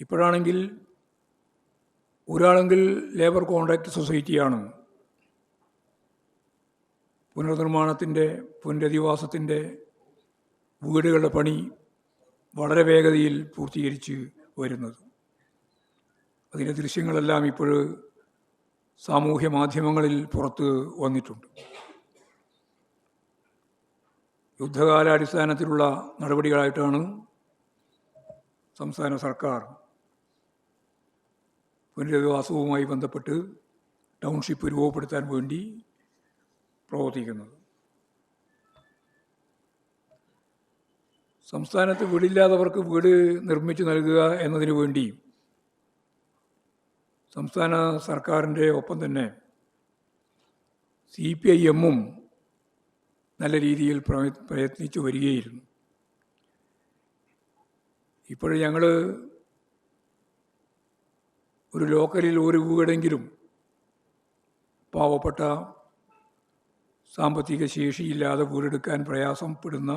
ഇപ്പോഴാണെങ്കിൽ ഒരാളെങ്കിൽ labour contract സൊസൈറ്റിയാണ്. പുനർനിർമ്മാണത്തിന്റെ പുനരധിവാസത്തിന്റെ വീടുകളുടെ പണി വളരെ വേഗതയിൽ പൂർത്തീകരിച്ച് വരുന്നത്. അതിന്റെ ദൃശ്യങ്ങളെല്ലാം ഇപ്പോൾ സാമൂഹ്യ മാധ്യമങ്ങളിൽ പുറത്ത് വന്നിട്ടുണ്ട്. യുദ്ധകാലാടിസ്ഥാനത്തിലുള്ള നടപടികളായിട്ടാണ് സംസ്ഥാന സർക്കാർ പുനരധിവാസവുമായി ബന്ധപ്പെട്ട് ടൗൺഷിപ്പ് രൂപപ്പെടുത്താൻ വേണ്ടി പ്രവർത്തിക്കുന്നത്. സംസ്ഥാനത്ത് വീടില്ലാത്തവർക്ക് വീട് നിർമ്മിച്ചു നൽകുക എന്നതിനു വേണ്ടി സംസ്ഥാന സർക്കാരിന്റെ ഒപ്പം തന്നെ സി പി ഐ എമ്മും നല്ല രീതിയിൽ പ്രയത്നിച്ചു വരികയായിരുന്നു. ഇപ്പോൾ ഞങ്ങൾ ഒരു ലോക്കലിൽ ഒരു വീടെങ്കിലും പാവപ്പെട്ട സാമ്പത്തിക ശേഷിയില്ലാതെ വീടെടുക്കാൻ പ്രയാസപ്പെടുന്ന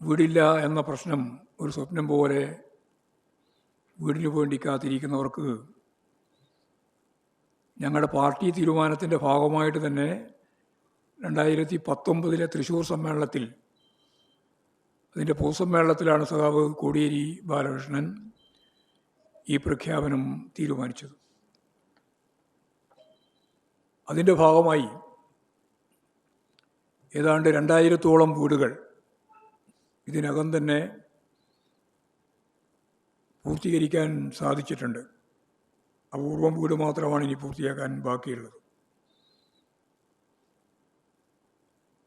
വീടില്ല എന്ന പ്രശ്നം ഒരു സ്വപ്നം പോലെ വീടിനു വേണ്ടി കാത്തിരിക്കുന്നവർക്ക് ഞങ്ങളുടെ പാർട്ടി തീരുമാനത്തിന്റെ ഭാഗമായിട്ട് തന്നെ രണ്ടായിരത്തി പത്തൊമ്പതിലെ തൃശ്ശൂർ സമ്മേളനത്തിൽ അതിന്റെ പൊതുസമ്മേളനത്തിലാണ് സഖാവ് കോടിയേരി ബാലകൃഷ്ണൻ ഈ പ്രഖ്യാപനം തീരുമാനിച്ചത്. അതിന്റെ ഭാഗമായി ഏതാണ്ട് രണ്ടായിരത്തോളം വീടുകൾ ഇതിനകം തന്നെ പൂർത്തീകരിക്കാൻ സാധിച്ചിട്ടുണ്ട്. അപൂർവം വീട് മാത്രമാണ് ഇനി പൂർത്തിയാക്കാൻ ബാക്കിയുള്ളത്.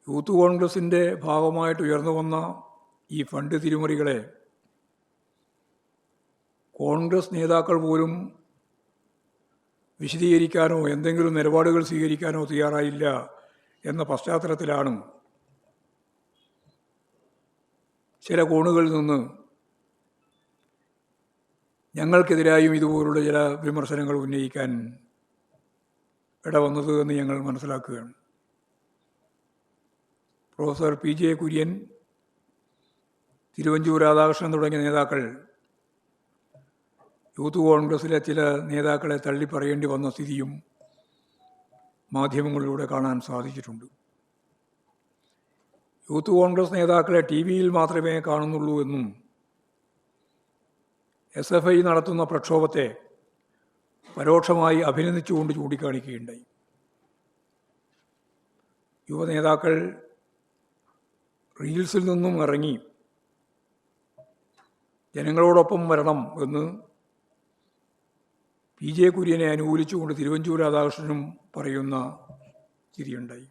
യൂത്ത് കോൺഗ്രസിന്റെ ഭാഗമായിട്ട് ഉയർന്നു വന്ന ഈ ഫണ്ട് തിരിമറികളെ കോൺഗ്രസ് നേതാക്കൾ പോലും വിശദീകരിക്കാനോ എന്തെങ്കിലും നിലപാടുകൾ സ്വീകരിക്കാനോ തയ്യാറായില്ല എന്ന പശ്ചാത്തലത്തിലാണ് ചില കോണുകളിൽ നിന്ന് ഞങ്ങൾക്കെതിരായും ഇതുപോലുള്ള ചില വിമർശനങ്ങൾ ഉന്നയിക്കാൻ ഇടവന്നത് എന്ന് ഞങ്ങൾ മനസ്സിലാക്കുകയാണ്. Professor P J Kurian Thiruvanchoor Radhakrishnan തുടങ്ങിയ നേതാക്കൾ യൂത്ത് കോൺഗ്രസ്സിലെ ചില നേതാക്കളെ തള്ളിപ്പറയേണ്ടി വന്ന സ്ഥിതിയും മാധ്യമങ്ങളിലൂടെ കാണാൻ സാധിച്ചിട്ടുണ്ട്. യൂത്ത് കോൺഗ്രസ് നേതാക്കളെ ടി വിയിൽ മാത്രമേ കാണുന്നുള്ളൂ എന്നും എസ് എഫ് ഐ നടത്തുന്ന പ്രക്ഷോഭത്തെ പരോക്ഷമായി അഭിനന്ദിച്ചുകൊണ്ട് ചൂണ്ടിക്കാണിക്കുകയുണ്ടായി. യുവനേതാക്കൾ റീൽസിൽ നിന്നും ഇറങ്ങി ജനങ്ങളോടൊപ്പം വരണം എന്ന് പി ജെ കുര്യനെ അനുകൂലിച്ചുകൊണ്ട് തിരുവഞ്ചൂർ രാധാകൃഷ്ണനും പറയുന്ന സ്ഥിതിയുണ്ടായി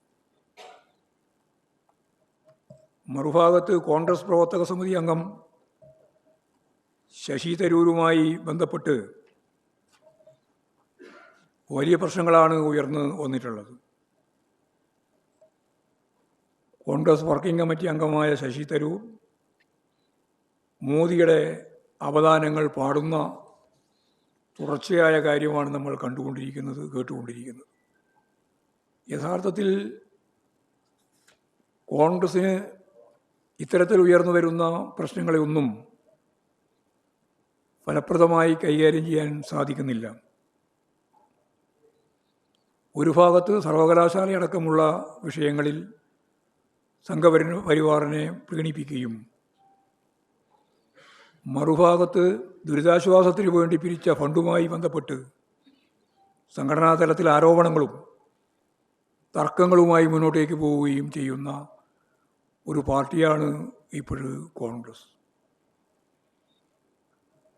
മറുഭാഗത്ത് കോൺഗ്രസ് പ്രവർത്തക സമിതി അംഗം ശശി തരൂരുമായി ബന്ധപ്പെട്ട് വലിയ പ്രശ്നങ്ങളാണ് ഉയർന്നു വന്നിട്ടുള്ളത്. കോൺഗ്രസ് വർക്കിംഗ് കമ്മിറ്റി അംഗമായ ശശി തരൂർ മോദിയുടെ അവദാനങ്ങൾ പാടുന്ന തുടർച്ചയായ കാര്യമാണ് നമ്മൾ കണ്ടുകൊണ്ടിരിക്കുന്നത് കേട്ടുകൊണ്ടിരിക്കുന്നത്. യഥാർത്ഥത്തിൽ കോൺഗ്രസ്സിന് ഇത്തരത്തിൽ ഉയർന്നു വരുന്ന പ്രശ്നങ്ങളെ ഒന്നും ഫലപ്രദമായി കൈകാര്യം ചെയ്യാൻ സാധിക്കുന്നില്ല. ഒരു ഭാഗത്ത് സർവകലാശാലയടക്കമുള്ള വിഷയങ്ങളിൽ സംഘപരി പരിവാറിനെ പ്രീണിപ്പിക്കുകയും മറുഭാഗത്ത് ദുരിതാശ്വാസത്തിന് വേണ്ടി പിരിച്ച ഫണ്ടുമായി ബന്ധപ്പെട്ട് സംഘടനാ തലത്തിൽ ആരോപണങ്ങളും തർക്കങ്ങളുമായി മുന്നോട്ടേക്ക് പോവുകയും ചെയ്യുന്ന ഒരു പാർട്ടിയാണ് ഇപ്പോൾ കോൺഗ്രസ്.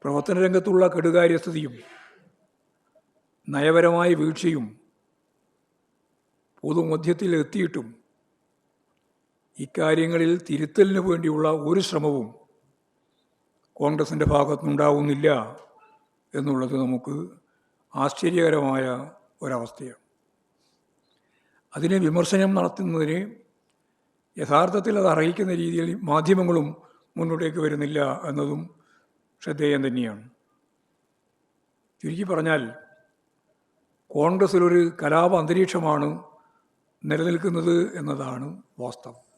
പ്രവർത്തന രംഗത്തുള്ള കെടുകാര്യസ്ഥതയും നയപരമായ വീഴ്ചയും പൊതുമധ്യത്തിൽ എത്തിയിട്ടും ഇക്കാര്യങ്ങളിൽ തിരുത്തലിന് വേണ്ടിയുള്ള ഒരു ശ്രമവും കോൺഗ്രസിന്റെ ഭാഗത്തുനിന്നുണ്ടാവുന്നില്ല എന്നുള്ളത് നമുക്ക് ആശ്ചര്യകരമായ ഒരവസ്ഥയാണ്. അതിനെ വിമർശനം നടത്തുന്നതിന് യഥാർത്ഥത്തിൽ അത് അറിയിക്കുന്ന രീതിയിൽ മാധ്യമങ്ങളും മുന്നോട്ടേക്ക് വരുന്നില്ല എന്നതും ശ്രദ്ധേയം തന്നെയാണ്. ചുരുക്കി പറഞ്ഞാൽ കോൺഗ്രസ്സിലൊരു കലാപ അന്തരീക്ഷമാണ് നിലനിൽക്കുന്നത് എന്നതാണ് വാസ്തവം.